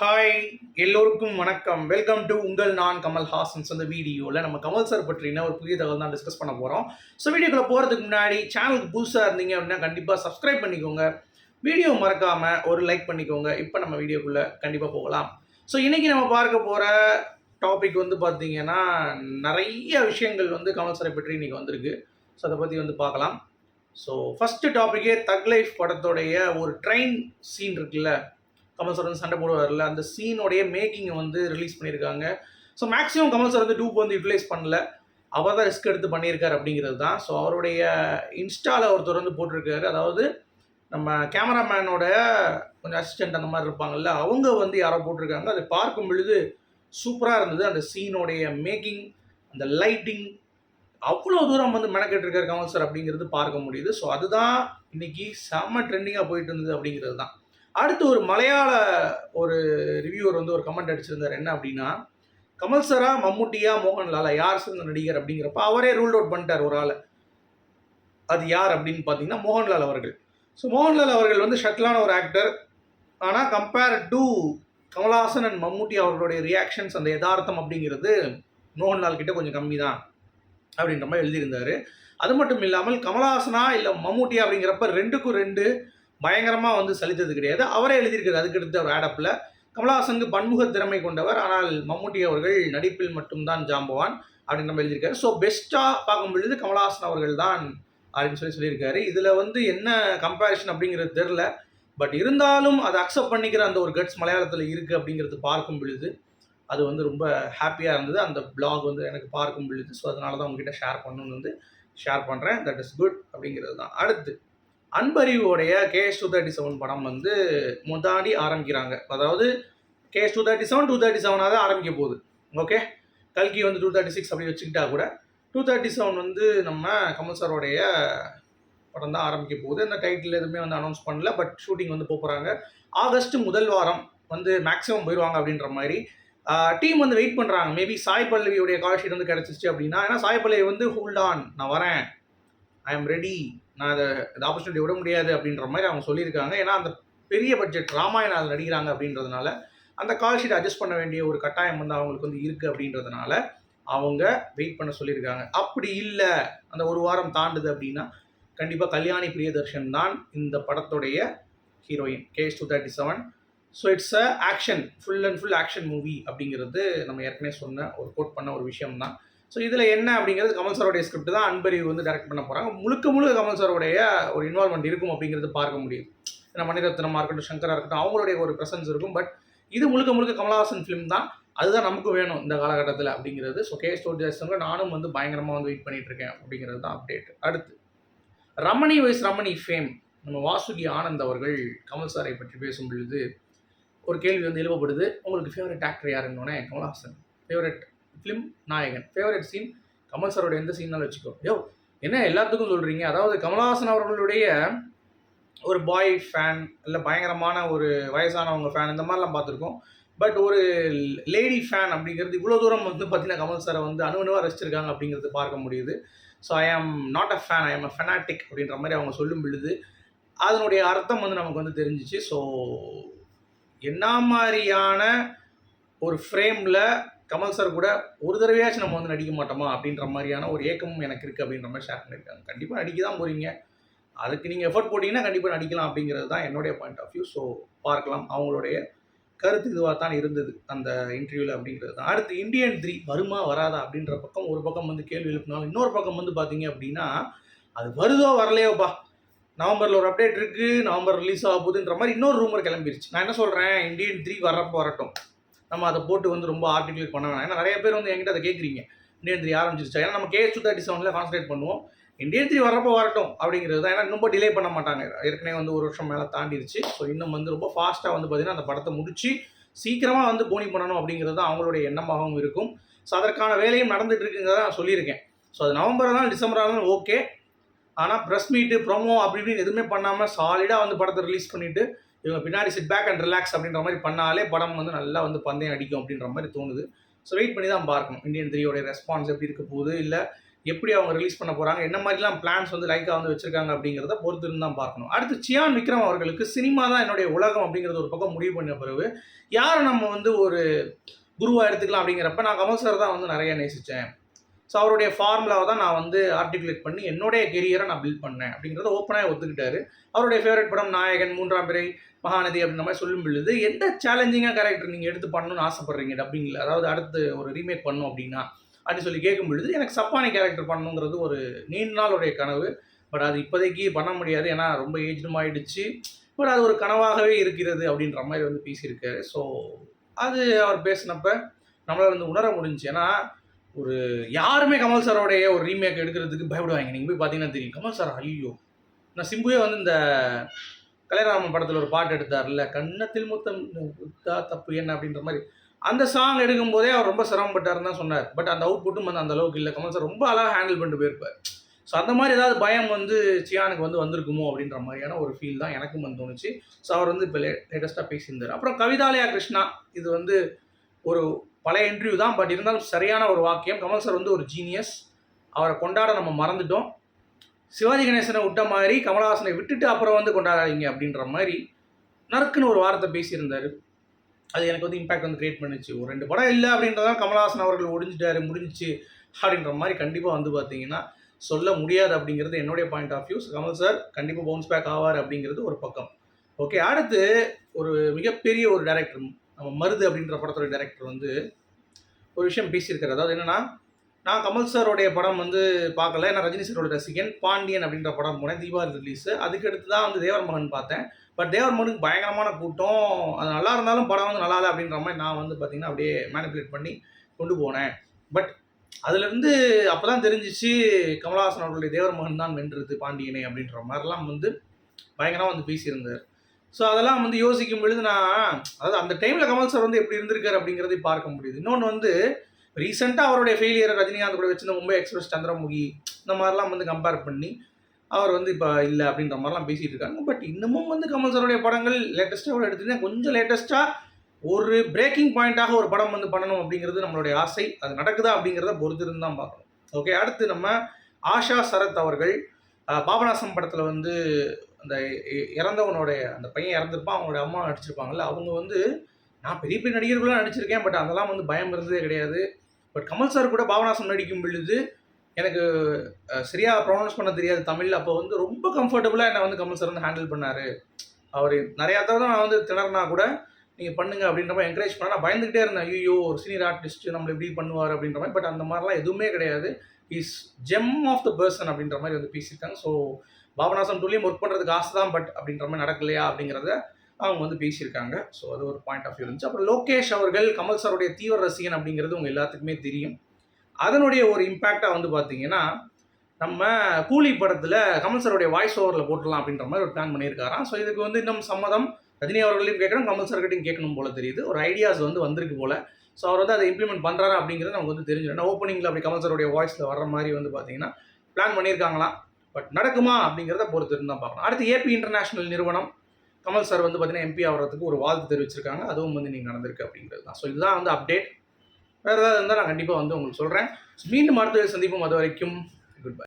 Hi எல்லோருக்கும் வணக்கம். Welcome to உங்கள் நான் கமல் ஹாசன்ஸ் அந்த வீடியோவில் நம்ம கமல் சார் பற்றின ஒரு புதிய தகவல் தான் டிஸ்கஸ் பண்ண போகிறோம் ஸோ வீடியோக்குள்ள போகிறதுக்கு முன்னாடி சேனலுக்கு புதுசாக இருந்தீங்க அப்படின்னா கண்டிப்பாக சப்ஸ்கிரைப் பண்ணிக்கோங்க. வீடியோ மறக்காமல் ஒரு லைக் பண்ணிக்கோங்க. இப்போ நம்ம வீடியோக்குள்ளே கண்டிப்பாக போகலாம். ஸோ இன்றைக்கி நம்ம பார்க்க போகிற டாபிக் வந்து பார்த்தீங்கன்னா நிறைய விஷயங்கள் வந்து கமல் சாரை பற்றி இன்றைக்கி வந்திருக்கு. ஸோ அதை பற்றி வந்து பார்க்கலாம். ஸோ ஃபஸ்ட்டு டாப்பிக்கே தக் லைஃப் படத்தோடைய ஒரு ட்ரெயின் சீன் இருக்குல்ல? கமல் சார் வந்து சண்டை போடுவார்ல அந்த சீனோடைய மேக்கிங்கை வந்து ரிலீஸ் பண்ணியிருக்காங்க. ஸோ மேக்ஸிமம் கமல் சார் வந்து டூப் வந்து யூட்டிலைஸ் பண்ணல. அவர் தான் ரிஸ்க் எடுத்து பண்ணியிருக்காரு அப்படிங்கிறது தான். ஸோ அவருடைய இன்ஸ்டாவில் ஒருத்தர் வந்து போட்டிருக்காரு. அதாவது நம்ம கேமராமேனோட கொஞ்சம் அசிஸ்டன்ட் அந்த மாதிரி இருப்பாங்கல்ல அவங்க வந்து யாரோ போட்டிருக்காங்க. அதை பார்க்கும் பொழுது சூப்பராக இருந்தது. அந்த சீனோடைய மேக்கிங் அந்த லைட்டிங் அவ்வளோ தூரம் வந்து மெனக்கெட்டிருக்காரு கமல் சார் அப்படிங்கிறது பார்க்க முடியுது. ஸோ அதுதான் இன்னைக்கு செம்ம ட்ரெண்டிங்காக போயிட்டு இருந்தது அப்படிங்கிறது தான். அடுத்து ஒரு மலையாள ஒரு ரிவ்யூவர் வந்து ஒரு கமெண்ட் அடிச்சிருந்தார். என்ன அப்படின்னா கமல் சரா மம்முட்டியா மோகன்லாலா யார் சிறந்த நடிகர் அப்படிங்கிறப்ப அவரே ரூல் அவுட் பண்ணிட்டார் ஒரு ஆளை. அது யார் அப்படின்னு பார்த்தீங்கன்னா மோகன்லால் அவர்கள். ஸோ மோகன்லால் அவர்கள் வந்து ஷட்டிலான ஒரு ஆக்டர் ஆனால் compare to Kamal Haasan and Mammootty அவர்களுடைய ரியாக்ஷன்ஸ் அந்த யதார்த்தம் அப்படிங்கிறது மோகன்லால் கிட்ட கொஞ்சம் கம்மி தான் அப்படின்ற மாதிரி எழுதியிருந்தார். அது மட்டும் இல்லாமல் கமல்ஹாசனா இல்லை மம்முட்டியா அப்படிங்கிறப்ப ரெண்டுக்கும் ரெண்டு பயங்கரமாக வந்து சலித்தது கிடையாது. அவரே எழுதியிருக்காரு. அதுக்கடுத்த ஒரு ஆடப்பில் கமலஹாசனுக்கு பன்முக திறமை கொண்டவர். ஆனால் மம்முட்டி அவர்கள் நடிப்பில் மட்டும்தான் ஜாம்பவான் அப்படின்னு நம்ம எழுதியிருக்காரு. ஸோ பெஸ்ட்டாக பார்க்கும் பொழுது கமலஹாசன் அவர்கள் தான் அப்படின்னு சொல்லி சொல்லியிருக்காரு. இதில் வந்து என்ன கம்பேரிஷன் அப்படிங்கிறது தெரில பட் இருந்தாலும் அதை அக்செப்ட் பண்ணிக்கிற அந்த ஒரு கட்ஸ் மலையாளத்தில் இருக்குது அப்படிங்கிறது பார்க்கும் பொழுது அது வந்து ரொம்ப ஹாப்பியாக இருந்தது. அந்த பிளாக் வந்து எனக்கு பார்க்கும் பொழுது. ஸோ அதனால தான் உங்ககிட்ட ஷேர் பண்ணணும்னு வந்து ஷேர் பண்ணுறேன் தட் இஸ் குட் அப்படிங்கிறது தான். அடுத்து அன்பறிவோடைய கேஎஸ் டூ தேர்ட்டி செவன் படம் வந்து முதாடி ஆரம்பிக்கிறாங்க. அதாவது KS two thirty seven two thirty செவனாக தான் ஆரம்பிக்க போகுது. ஓகே கல்கி வந்து டூ தேர்ட்டி சிக்ஸ் அப்படி வச்சுக்கிட்டா கூட டூ தேர்ட்டி செவன் வந்து நம்ம கமல் சாரோடைய படம் தான் ஆரம்பிக்க போகுது. அந்த டைட்டில் எதுவுமே வந்து அனௌன்ஸ் பண்ணல பட் ஷூட்டிங் வந்து போகிறாங்க ஆகஸ்ட் முதல் வாரம் வந்து மேக்ஸிமம் போயிடுவாங்க அப்படின்ற மாதிரி. டீம் வந்து வெயிட் பண்ணுறாங்க மேபி சாய் பல்லவியுடைய கால் ஷீட் வந்து கிடச்சிச்சு அப்படின்னா ஏன்னா சாய் பல்லவி வந்து ஹோல்ட் ஆன் நான் வரேன். ஐ எம் ரெடி நான் அதை இந்த ஆப்பர்ச்சுனிட்டி விட முடியாது அப்படின்ற மாதிரி அவங்க சொல்லியிருக்காங்க. ஏன்னா அந்த பெரிய பட்ஜெட் ராமாயணம் அதில் நடிக்கிறாங்க அப்படின்றதுனால அந்த கால் ஷீட் அட்ஜஸ்ட் பண்ண வேண்டிய ஒரு கட்டாயம் வந்து அவங்களுக்கு வந்து இருக்குது அப்படின்றதுனால அவங்க வெயிட் பண்ண சொல்லியிருக்காங்க. அப்படி இல்லை. அந்த ஒரு வாரம் தாண்டுது அப்படின்னா கண்டிப்பாக கல்யாணி பிரியதர்ஷன் தான் இந்த படத்துடைய heroine KS two thirty seven so it's a action full and full action movie அப்படிங்கிறது நம்ம ஏற்கனவே சொன்ன ஒரு கோட் பண்ண ஒரு விஷயம் தான் ஸோ இதில் என்ன அப்படிங்கிறது கமல் சாரோடைய ஸ்கிரிப்ட் தான் அன்பறிவு வந்து டைரக்ட் பண்ண போகிறாங்க முழுக்க முழுக்க கமல் சாரோடைய ஒரு இன்வால்மெண்ட் இருக்கும் அப்படிங்கிறது பார்க்க முடியுது ஏன்னா மணிரத்னமாக இருக்கட்டும் சங்கராக இருக்கட்டும் அவங்களுடைய ஒரு ப்ரெசன்ஸ் இருக்கும். பட் இது முழுக்க முழுக்க கமலஹாசன் ஃபிலிம் தான். அதுதான் நமக்கு வேணும் இந்த காலகட்டத்தில் அப்படிங்கிறது. ஸோ கே ஸ்டோர் நானும் வந்து பயங்கரமாக வந்து வெயிட் பண்ணிட்டு இருக்கேன் அப்படிங்கிறது தான் அப்டேட் அடுத்து ரமணி வைஸ் ரமணி ஃபேம் நம்ம வாசுகி ஆனந்த் அவர்கள் கமல் சாரை பற்றி பேசும் பொழுது ஒரு கேள்வி வந்து எழுப்பப்படுது. உங்களுக்கு ஃபேவரட் ஆக்டர் யாருன்னொன்னே Kamal Haasan. Favourite film Nayakan. Favourite scene Kamal சாரோட எந்த சீன்னாலும் வச்சுக்கோ. யோ என்ன எல்லாத்துக்கும் சொல்கிறீங்க அதாவது கமல்ஹாசன் அவர்களுடைய ஒரு பாய் ஃபேன் இல்லை பயங்கரமான ஒரு வயசானவங்க ஃபேன் இந்த மாதிரிலாம் பார்த்துருக்கோம். பட் ஒரு லேடி ஃபேன் அப்படிங்கிறது இவ்வளோ தூரம் வந்து பார்த்தீங்கன்னா கமல் சாரை வந்து அணுவணுவாக ரசிச்சிருக்காங்க அப்படிங்கிறது பார்க்க முடியுது. So I am not a fan I ஆம் அ ஃபெனாட்டிக் அப்படின்ற மாதிரி அவங்க சொல்லும் பொழுது அதனுடைய அர்த்தம் வந்து நமக்கு வந்து தெரிஞ்சிச்சு. ஸோ என்ன மாதிரியான ஒரு ஃப்ரேமில் கமல் சார் கூட ஒரு தடவையாச்சும் நம்ம வந்து நடிக்க மாட்டோமா அப்படின்ற மாதிரியான ஒரு ஏக்கமும் எனக்கு இருக்குது அப்படின்ற மாதிரி ஷேர் பண்ணியிருக்காங்க. கண்டிப்பாக நடிக்க தான் போகிறீங்க அதுக்கு நீங்கள் எஃபர்ட் போட்டிங்கன்னா கண்டிப்பாக நடிக்கலாம் அப்படிங்கிறது தான் என்னுடைய பாயிண்ட் ஆஃப் வியூ ஸோ பார்க்கலாம். அவங்களுடைய கருத்து இதுவாக தான் இருந்தது அந்த இன்டர்வியூவில் அப்படிங்கிறது தான். அடுத்து இந்தியன் த்ரீ வருமா வராதா அப்படின்ற பக்கம் ஒரு பக்கம் வந்து கேள்வி எழுப்பினாலும் இன்னொரு பக்கம் வந்து பார்த்தீங்க அப்படின்னா அது வருதோ வரலையோப்பா நவம்பரில் ஒரு அப்டேட் இருக்குது நவம்பர் ரிலீஸ் ஆக போகுதுன்ற மாதிரி இன்னொரு ரூமர் கிளம்பிருச்சு. நான் என்ன சொல்கிறேன் இந்தியன் த்ரீ வரப்போ வரட்டும் நம்ம அதை போட்டு வந்து ரொம்ப ஆர்டிகுலேட் பண்ண வேணாம் ஏன்னா நிறைய பேர் வந்து என்கிட்ட அதை கேட்குறீங்க. இந்தியன் த்ரீ ஆரம்பிச்சிருச்சா ஏன்னா நம்ம கேஎஸ் டூ தேர்ட்டி செவனில் கான்சன்ட்ரேட் பண்ணுவோம். இந்தியன் த்ரீ வரப்போ வரட்டும் அப்படிங்கிறது தான். ஏன்னா ரொம்ப டிலே பண்ண மாட்டாங்க. ஏற்கனவே வந்து ஒரு வருஷம் மேலே தாண்டிடுச்சு ஸோ இன்னும் வந்து ரொம்ப ஃபாஸ்ட்டாக வந்து பார்த்திங்கன்னா அந்த படத்தை முடிச்சு சீக்கிரமாக வந்து போனி பண்ணணும் அப்படிங்கிறது தான் அவங்களுடைய எண்ணமாகவும் இருக்கும். ஸோ அதற்கான வேலையும் நடந்துட்டு இருக்குங்கிறத நான் சொல்லியிருக்கேன். ஸோ அது நவம்பர் தான் டிசம்பர் ஆனாலும் ஓகே ஆனால் ப்ரெஸ் மீட்டு ப்ரொமோ அப்படி இப்படின்னு எதுவுமே பண்ணாமல் சாலிடாக வந்து படத்தை ரிலீஸ் பண்ணிவிட்டு இவங்க பின்னாடி சிட் பேக் அண்ட் ரிலாக்ஸ் அப்படின்ற மாதிரி பண்ணாலே படம் வந்து நல்லா வந்து பந்தயம் அடிக்கும் அப்படின்ற மாதிரி தோணுது. ஸோ வெயிட் பண்ணி தான் பார்க்கணும். இந்தியன் த்ரீயோடைய ரெஸ்பான்ஸ் எப்படி இருக்க போகுது இல்லை எப்படி அவங்க ரிலீஸ் பண்ண போகிறாங்க என்ன மாதிரிலாம் பிளான்ஸ் வந்து லைக்காக வந்து வச்சிருக்காங்க அப்படிங்கிறத பொறுத்து இருந்து தான் பார்க்கணும். அடுத்து சியான் விக்ரம் அவர்களுக்கு சினிமா தான் என்னுடைய உலகம் அப்படிங்கிறது ஒரு பக்கம் முடிவு பண்ண பிறகு யாரை நம்ம வந்து ஒரு குருவாக எடுத்துக்கலாம் அப்படிங்கிறப்ப நான் கமல் சார் தான் வந்து நிறைய நேசித்தேன் ஸோ அவருடைய ஃபார்முலாவை தான் நான் வந்து ஆர்டிகுலேட் பண்ணி என்னுடைய கெரியரை நான் பில்ட் பண்ணேன் அப்படிங்கிறத ஓப்பனாக ஒத்துக்கிட்டாரு. அவருடைய ஃபேவரட் படம் நாயகன் மூன்றாம் பிறை மகாநதி அப்படின்ற மாதிரி சொல்லும் பொழுது எந்த சேலஞ்சிங்காக கேரக்டர் நீங்கள் எடுத்து பண்ணணும்னு ஆசைப்பட்றீங்க டப்பிங்கில் அதாவது அடுத்து ஒரு ரீமேக் பண்ணும் அப்படின்னா அப்படின்னு சொல்லி கேட்கும் பொழுது எனக்கு சப்பானி கேரக்டர் பண்ணணுங்கிறது ஒரு நீண்ட நாளுடைய கனவு. பட் அது இப்போதைக்கு பண்ண முடியாது ஏன்னா ரொம்ப ஏஜ்டும் ஆயிடுச்சு பட் அது ஒரு கனவாகவே இருக்கிறது அப்படின்ற மாதிரி வந்து பேசியிருக்காரு. ஸோ அது அவர் பேசினப்ப நம்மளால் வந்து உணர முடிஞ்சுச்சு. ஏன்னா ஒரு யாருமே கமல் சாரோடைய ஒரு ரீமேக் எடுக்கிறதுக்கு பயப்படுவாங்க. நீங்கள் போய் பார்த்தீங்கன்னா தெரியும். கமல் சார் ஐயோ. நான் சிம்புவே வந்து இந்த கலைராமன் படத்தில் ஒரு பாட்டு எடுத்தார்ல கன்னத்தில் முத்தம் குத்தா தப்பு என்ன? அப்படின்ற மாதிரி. அந்த சாங் எடுக்கும்போதே அவர் ரொம்ப சிரமப்பட்டாருன்னு தான் சொன்னார். பட் அந்த அவுட் புட்டும் வந்து அந்த அளவுக்கு இல்லை. கமல் சார் ரொம்ப அழகாக ஹேண்டில் பண்ணிட்டு போயிருப்பார். ஸோ அந்த மாதிரி ஏதாவது பயம் வந்து சியானுக்கு வந்து வந்திருக்குமோ அப்படின்ற மாதிரியான ஒரு ஃபீல் தான் எனக்கும் வந்து தோணுச்சு. ஸோ அவர் வந்து இப்போ லே லேட்டஸ்ட்டாக பேசியிருந்தார். அப்புறம் கவிதாலயா கிருஷ்ணா இது வந்து ஒரு பழைய இன்டர்வியூ தான் பட் இருந்தாலும் சரியான ஒரு வாக்கியம். கமல் சார் வந்து ஒரு ஜீனியஸ் அவரை கொண்டாட நம்ம மறந்துட்டோம். சிவாஜி கணேசனை விட்ட மாதிரி கமலஹாசனை விட்டுட்டு அப்புறம் வந்து கொண்டாடாதீங்க அப்படின்ற மாதிரி நறுக்குன்னு ஒரு வார்த்தை பேசியிருந்தார். அது எனக்கு வந்து இம்பாக்ட் வந்து கிரியேட் பண்ணிச்சு. ஒரு ரெண்டு படம் இல்லை அப்படின்றதான் கமலஹாசன் அவர்கள் ஒடிஞ்சிட்டாரு முடிஞ்சிச்சு அப்படின்ற மாதிரி கண்டிப்பாக வந்து பார்த்தீங்கன்னா சொல்ல முடியாது அப்படிங்கிறது என்னுடைய point of views Kamal sir கண்டிப்பாக பவுன்ஸ் பேக் ஆவார் அப்படிங்கிறது ஒரு பக்கம். ஓகே அடுத்து ஒரு மிகப்பெரிய ஒரு டேரக்டர் நம்ம மருது அப்படின்ற படத்துடைய டேரக்டர் வந்து ஒரு விஷயம் பேசியிருக்காரு. அதாவது என்னென்னா நான் கமல் சாரோடைய படம் வந்து பார்க்கல. நான் ரஜினி சாரோட ரசிகன் பாண்டியன் அப்படின்ற படம் போனேன் தீபாவளி ரிலீஸ் அதுக்கு அடுத்து தான் வந்து தேவர் மகன் பார்த்தேன். பட் தேவர் மகனுக்கு பயங்கரமான கூட்டம். அது நல்லா இருந்தாலும் படம் வந்து நல்லா இல்லை அப்படின்ற மாதிரி நான் வந்து பார்த்தீங்கன்னா அப்படியே மேனிப்புலேட் பண்ணி கொண்டு போனேன். பட் அதுலேருந்து அப்போ தான் தெரிஞ்சிச்சு கமலஹாசன் அவர்களுடைய தேவர் மகன் தான் வென்றது பாண்டியனை அப்படின்ற மாதிரிலாம் வந்து பயங்கரமாக வந்து பேசியிருந்தார். ஸோ அதெல்லாம் வந்து யோசிக்கும் பொழுது நான் அதாவது அந்த டைமில் கமல் சார் வந்து எப்படி இருந்திருக்காரு அப்படிங்கிறதை பார்க்க முடியுது. இன்னொன்று வந்து ரீசெண்டாக அவருடைய ஃபெயிலியர் ரஜினிகாந்த் கூட வச்சிருந்த மும்பை எக்ஸ்பிரஸ் சந்திரமுகி இந்த மாதிரிலாம் வந்து கம்பேர் பண்ணி அவர் வந்து இப்போ இல்லை அப்படின்ற மாதிரிலாம் பேசிகிட்டு இருக்காங்க. பட் இன்னமும் வந்து கமல் சாருடைய படங்கள் லேட்டஸ்ட்டாக எடுத்துட்டீங்கன்னா கொஞ்சம் லேட்டஸ்ட்டாக ஒரு பிரேக்கிங் பாயிண்ட்டாக ஒரு படம் வந்து பண்ணணும் அப்படிங்கிறது நம்மளுடைய ஆசை. அது நடக்குதா அப்படிங்கிறத பொறுத்திருந்து தான் பார்க்கணும். ஓகே அடுத்து நம்ம ஆஷா சரத் அவர்கள் பாபநாசம் படத்தில் வந்து அந்த இறந்தவனுடைய அந்த பையன் இறந்துருப்பான் அவங்களுடைய அம்மா நடிச்சிருப்பாங்கல்ல அவங்க வந்து நான் பெரிய பெரிய நடிகர்களாக நடிச்சிருக்கேன் பட் அதெல்லாம் வந்து பயம் இருந்ததே கிடையாது. பட் கமல் சார் கூட பாபநாசம் நடிக்கும் பொழுது எனக்கு சரியாக ப்ரொனவுன்ஸ் பண்ண தெரியாது தமிழ். அப்போ வந்து ரொம்ப கம்ஃபர்டபுளாக என்னை வந்து கமல் சார் வந்து ஹேண்டில் பண்ணார். அவர் நிறையா தடவை நான் வந்து திணறினா கூட நீங்கள் பண்ணுங்க அப்படின்ற மாதிரி என்கரேஜ் பண்ண நான் பயந்துக்கிட்டே இருந்தேன். ஐயோ ஒரு சீனியர் ஆர்டிஸ்ட் நம்மளை எப்படி பண்ணுவார் அப்படின்ற மாதிரி. பட் அந்த மாதிரிலாம் எதுவுமே கிடையாது. Is gem of the person அப்படின்ற மாதிரி வந்து பேசியிருக்காங்க. ஸோ பாபநாசம் டூலையும் ஒர்க் பண்ணுறதுக்கு ஆசை தான் பட் அப்படின்ற மாதிரி நடக்கலையா அப்படிங்கிறத அவங்க வந்து பேசியிருக்காங்க. ஸோ அது ஒரு பாயிண்ட் ஆஃப் வியூ இருந்துச்சு. அப்புறம் லோகேஷ் அவர்கள் கமல் சாருடைய தீவிர ரசிகன் அப்படிங்கிறது உங்கள் எல்லாத்துக்குமே தெரியும். அதனுடைய ஒரு இம்பேக்டாக வந்து பார்த்தீங்கன்னா நம்ம கூலி படத்தில் கமல் சாருடைய வாய்ஸ் ஓவரில் போட்டுடலாம் அப்படின்ற மாதிரி ஒரு பிளான் பண்ணியிருக்காராம். ஸோ இதுக்கு வந்து இன்னும் சம்மதம். ரஜினி அவர்களையும் கேட்கணும் கமல் சார்கிட்டையும் கேட்கணும் போல தெரியுது. ஒரு ஐடியாஸ் வந்து வந்திருக்கு போல. ஸோ அவர் வந்து அதை இம்ப்ளிமெண்ட் பண்ணுறாரு அப்படிங்கிறது நமக்கு வந்து தெரிஞ்சிடும். ஓப்பனிங்கில் அப்படி கமல் சாருடைய வாய்ஸில் வர்ற மாதிரி வந்து பார்த்தீங்கன்னா பிளான் பண்ணியிருக்காங்களாம். பட் நடக்குமா அப்படிங்கிறத பொறுத்து தான் பார்க்கணும். அடுத்து ஏபி இன்டர்நேஷனல் நிறுவனம் கமல் சார் வந்து பார்த்தீங்கன்னா எம்பி ஆகிறதுக்கு ஒரு வாழ்த்து தெரிவிச்சிருக்காங்க. அதுவும் வந்து நீங்கள் நடந்திருக்கு அப்படிங்கிறது தான். ஸோ இதுதான் வந்து அப்டேட் வேறு ஏதாவது இருந்தால் நான் கண்டிப்பாக வந்து உங்களுக்கு சொல்கிறேன் மீண்டும் அடுத்த சந்திப்போம். அது வரைக்கும் குட் பை